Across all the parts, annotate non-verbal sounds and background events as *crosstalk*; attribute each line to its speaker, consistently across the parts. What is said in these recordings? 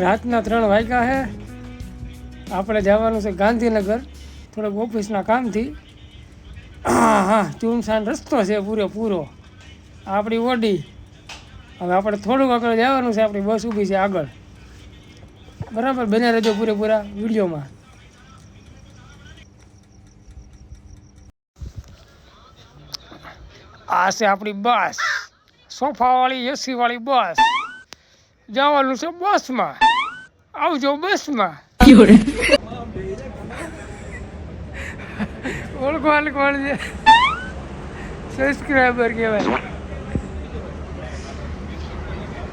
Speaker 1: રાતના ત્રણ વાગ્યા છે આપણે જવાનું છે ગાંધીનગર. થોડોક ઓફિસના કામથી. હા હા ચૂમસાન રસ્તો છે પૂરેપૂરો આપણી ઓડી. હવે આપણે થોડુંક આગળ જવાનું છે, આપણી બસ ઊભી છે આગળ. બરાબર? બને રહેજો પૂરેપૂરા વિડીયોમાં. આ છે આપણી બસ. સોફાવાળી, એસીવાળી બસ. જવાનું છે બસમાં. આવજો બસમાં. ઓળખવાલ કોણ છે? સબસ્ક્રાઈબર કહેવાય.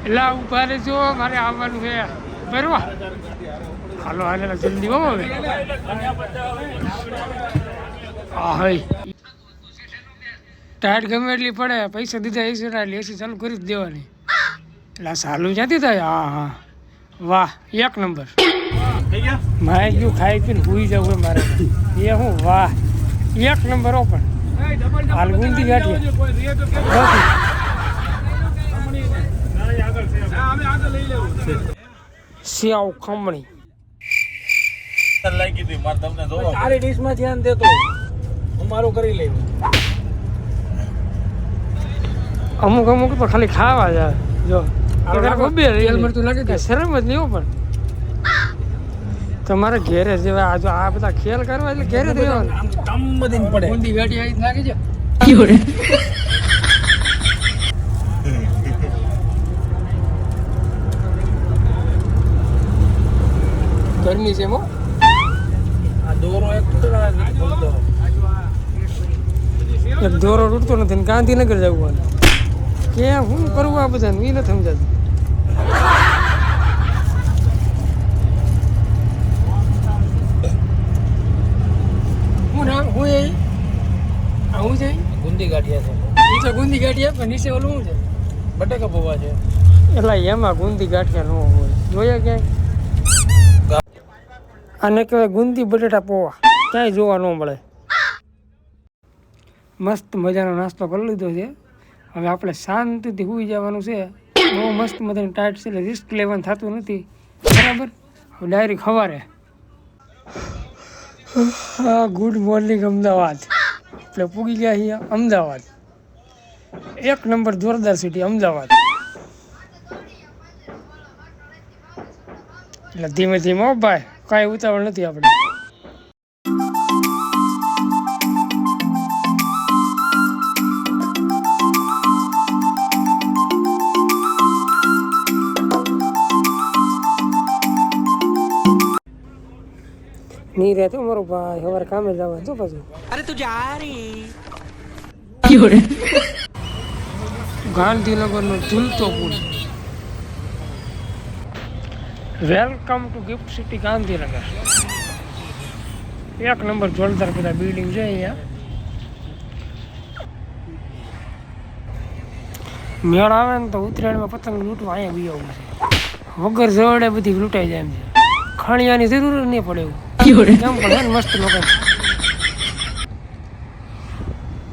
Speaker 1: એટલે ઊભા રહેજો મારે આવવાનું છે. બરોબર હાલો હાલે જલ્દી હો હવે. હા હઈ. ટાયર ગમે એટલી પડે પૈસા દીધા એસી એસી ચાલુ કરી જ દેવાની. એટલે સાલું ક્યાંથી થાય? હા હા. વાહ એક નંબર. *coughs* મારે ગયું ખાઈ પીને ભૂઈ જવું મારે. એ હું વાહ. એક નંબર પણ. હાલ ગુંદી ગાંઠિયા. સેવ ખમણી.
Speaker 2: લાગી હતી મારે તમને જોવો
Speaker 3: તારી ડીશમાં ધ્યાન દેતો હું મારું કરી લેવું
Speaker 1: અમુક અમુક તો ખાલી ખાવા જાય. જો. શરમ જ નહીં પણ. તમારે ઘેરે જેવા આ આ બધા ખેલ કરવા એટલે ઘેરે જ રહેવાનું.
Speaker 3: આમ કામ પડે.
Speaker 1: ઊંધી ગાંઠી આવી નાખી છે. ગરમી છે મો
Speaker 3: આ દોરો એક તૂટેલા
Speaker 1: એક દોરો તૂટતો નથી ગાંધીનગર જવું કે શું કરવું આ બધાને? એ નથી સમજાતું હું ના હું એ આ હું છે
Speaker 3: ગુંદી ગાંઠિયા છે.
Speaker 1: નીચે ગુંદી ગાંઠિયા, પણ નીચે ઓલું શું છે?
Speaker 3: બટેકા પૌવા છે.
Speaker 1: એટલે એમાં ગુંદી ગાંઠિયા ન હોય. જોયા ક્યાંય? આને કહેવાય ગુંદી બટેટા પોવા. ક્યાંય જોવા ન મળે. મસ્ત મજાનો નાસ્તો કરી લીધો છે. હવે આપણે શાંતિથી સુઈ જવાનું છે. બહુ મસ્ત મજાની ટાઈટ છે, એટલે રિસ્ક લેવાનું થતું નથી. બરાબર? હવે ડાયરેક્ટ સવારે. Good morning Ahmedabad. આપણે પૂગી ગયા અહીંયા અમદાવાદ. એક નંબર જોરદાર સિટી અમદાવાદ. એટલે ધીમે ધીમે ભાઈ, કાંઈ ઉતાવળ નથી આપણે. નહીં રહેતો મારો ભાઈ. હવાર કામે જવા તો પાછું ગાંધીનગરનો ઝૂલતો પુલ. Welcome to GIFT City Gandhinagar. એક નંબર જોરદાર બધા બિલ્ડિંગ છે અહીંયા. મેળ આવે ને તો ઉત્તરાયણમાં પતંગ લૂંટવા અહીંયા બી આવું છે. વગર જવડે બધી લૂંટાઈ જાય એમ છે. ખાણિયાની જરૂર જ નહીં પડે એવું. મસ્ત લોકો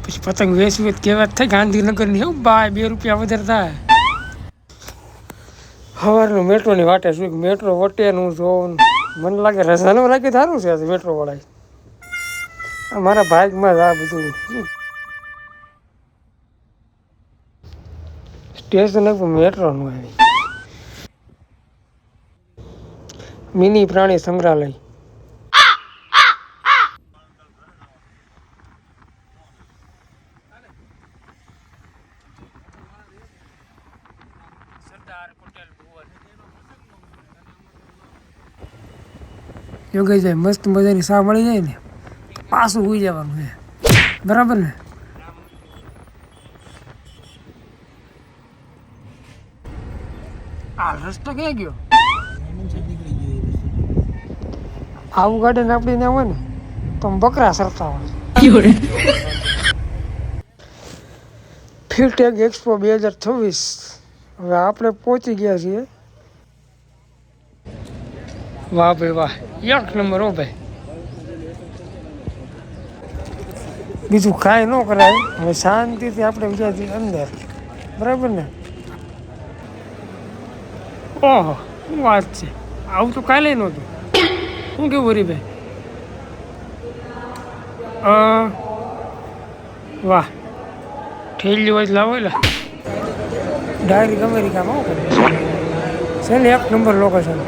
Speaker 1: પછી પતંગ વેચવી હોય તો કહેવત થાય ગાંધીનગરની એવું બાય બે રૂપિયા વધારે થાય સવારનું મેટ્રોની વાટે શું મેટ્રો વટે નું જોઉં મને લાગે રસાનું લાગે સારું છે આ મેટ્રો વાળા મારા ભાગમાં જ આ બધું સ્ટેશન ઉપર મેટ્રોનું આવી મિની પ્રાણી સંગ્રહાલય યોગેશ ભાઈ મસ્ત મજાની સા મળી જાય ને પાછું હોઈ જવાનું છે. બરાબર ને? આ રસ્તો ક્યાં ગયો? આવું ગાર્ડન આપણે ને હોય ને તો બકરા સરતા હોય. ફિલ્ટેક એક્સપો બે હજાર છવ્વીસ. હવે આપણે પહોંચી ગયા છીએ. વાહ ભાઈ વાહ, એક નંબર હો ભાઈ. બીજું કાંઈ ન કરાય, હવે શાંતિથી આપણે છીએ અંદર. બરાબર ને? ઓહો, શું વાત છે? આવું તો કાલે નહોતું. શું કેવું હરીભાઈ વાહ. ઠેલી હોય તો ડાયરેક્ટ અમેરિકામાં આવું છે ને એક નંબર લોકેશન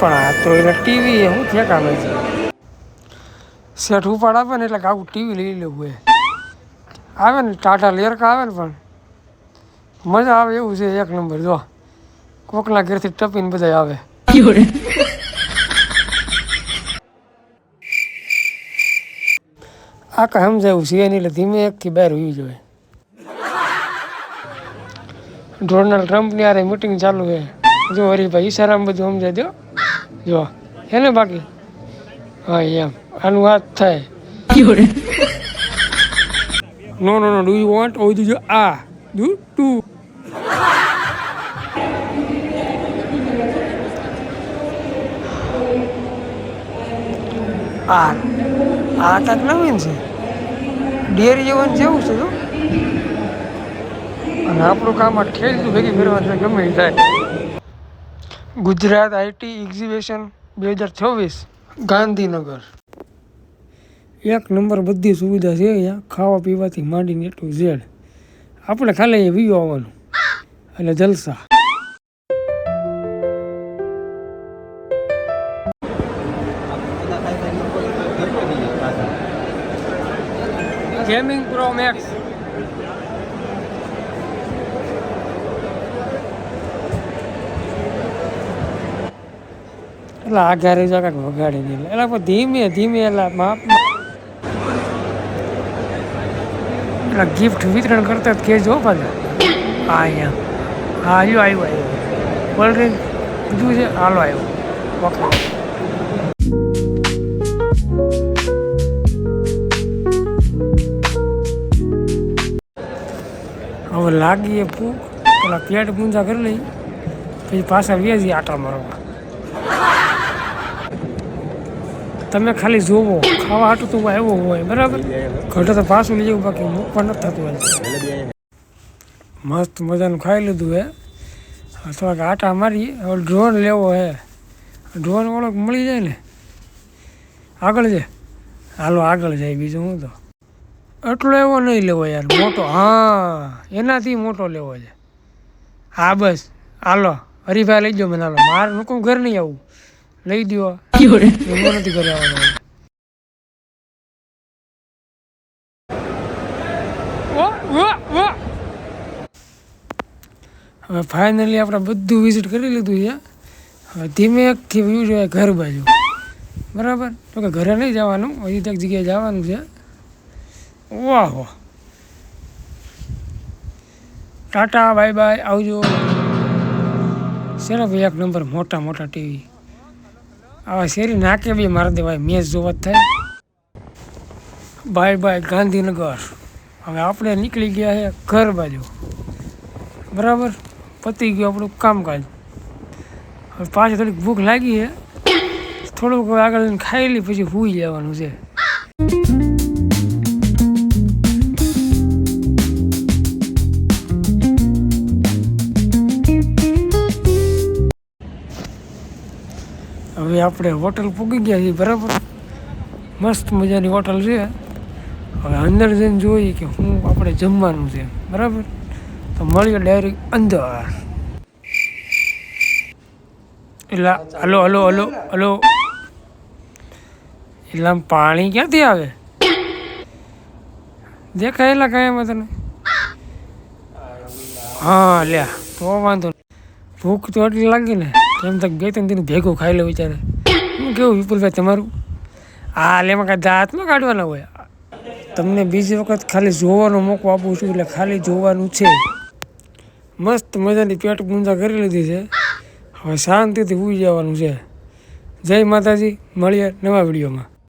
Speaker 1: પણ આ તો એટલે ટીવી શું કામે છે? સેઠ ઉપાડ આપે ને એટલે આવું ટીવી લઈ લેવું એ આવે ને ટાટા લેરકા આવે ને પણ. મજા આવે એવું છે એક નંબર જો. કોકના ઘેરથી ટપીને બધા આવે. આ કાંઈ સમજાયું છે નહીં, એટલે ધીમે એકથી બહાર હોવી જોઈએ. ડોનાલ્ડ ટ્રમ્પની આરે મિટિંગ ચાલુ છે. જો હરીભાઈ ઈશારામાં બધું સમજાય દો જો હે ને બાકી? હા એમ. આનું વાત થાય. No no no do you want ઓ જો આ. ડુ ટુ આ આ કાંઈક નવીન છે. ડેરી જેવું જેવું છે તો અને આપણું કામ આ ખેડૂત ભેગી ફેરવા છે ગમે થાય. ગુજરાત આઈટી એક્ઝિબિશન બે હજાર છવ્વીસ, ગાંધીનગર. એક નંબર બધી સુવિધા છે અહીંયા, ખાવા પીવાથી માંડીને એટલું ઝેડ. આપણે ખાલી અહીંયા વીયો આવવાનું, એટલે જલસા. ગેમિંગ પ્રો મેક્સ એટલે આ ઘરે જો કાંઈક વગાડી દે એટલે. પણ ધીમે ધીમે એટલે માપ એટલે ગિફ્ટ વિતરણ કરતા જ કહેજો પાછા. હા અહીંયા. હા આવ્યો આવ્યો આવ્યો. કોલ્ડ ડ્રિંક કીધું છે. હાલો, આવ્યો. ઓકે હવે લાગીએ ભૂખ. પેલા પેટ પૂંજા કરી લઈ. પછી પાછા વ્યાજી આટા મારવા. તમે ખાલી જોવો, ખાવા હાટું તો આવ્યો હોય, બરાબર? ઘટે તો પાછું લઈ જવું, બાકી મૂકવા નથી થતું હોય મસ્ત મજાનું ખાઈ લીધું હે. થોડાક આટા મારી હવે ડ્રોન લેવો હે. ડ્રોન વાળો મળી જાય ને? આગળ છે હાલો, આગળ જાય બીજું હું તો. એટલો એવો નહીં લેવો યાર, મોટો. હા, એનાથી મોટો લેવો છે. હા, બસ. હાલો, હરીફાઈ લઈ જાઓ મને, હાલો. મારે મૂકું ઘર નહીં આવું. લઈ દો નથી ઓ. હવે ફાઇનલી આપણે બધું વિઝિટ કરી લીધું છે. હવે ધીમે એકથી વ્યૂ જોઈએ ઘર બાજુ. બરાબર? તો કે ઘરે નહીં જવાનું, હજી એક જગ્યાએ જવાનું છે. વાહો ટાટા બાય બાય આવજો. શેના ભાઈ એક નંબર મોટા મોટા ટીવી આવા શેરી નાકે બી મારી દેવાય મેચ જોવા થાય. Bye bye Gandhinagar. હવે આપણે નીકળી ગયા છે ઘર બાજુ. બરાબર? પતી ગયું આપણું કામકાજ. હવે પાછી થોડીક ભૂખ લાગી છે થોડુંક આગળ ખાઈ લઈ, પછી સૂઈ જવાનું છે. હવે આપણે હોટલ પૂગી ગયા છીએ, બરાબર? મસ્ત મજાની હોટલ છે. હવે અંદર જઈને જોઈએ કે શું આપણે જમવાનું છે, બરાબર? તો મળીએ ડાયરેક્ટ અંદર. એટલે હલો હલો હલો હલો. એટલે આમ પાણી ક્યાંથી આવે? દેખાયેલા કાંઈ તને? હા, લ્યા, તો વાંધો. ભૂખ તો એટલી લાગી ને. એમ તક બે ત્રણ દિન ભેગું ખાઈ લે વિચારે. હું કેવું વિપુલભાઈ તમારું? હા એમાં કાંઈ હાથમાં કાઢવાના હોય. તમને બીજી વખત ખાલી જોવાનો મોકો આપું છું એટલે ખાલી જોવાનું છે. મસ્ત મજાની પેટ પૂંજા કરી લીધી છે. હવે શાંતિથી ઉઈ જવાનું છે. જય માતાજી, મળીએ નવા વિડીયોમાં.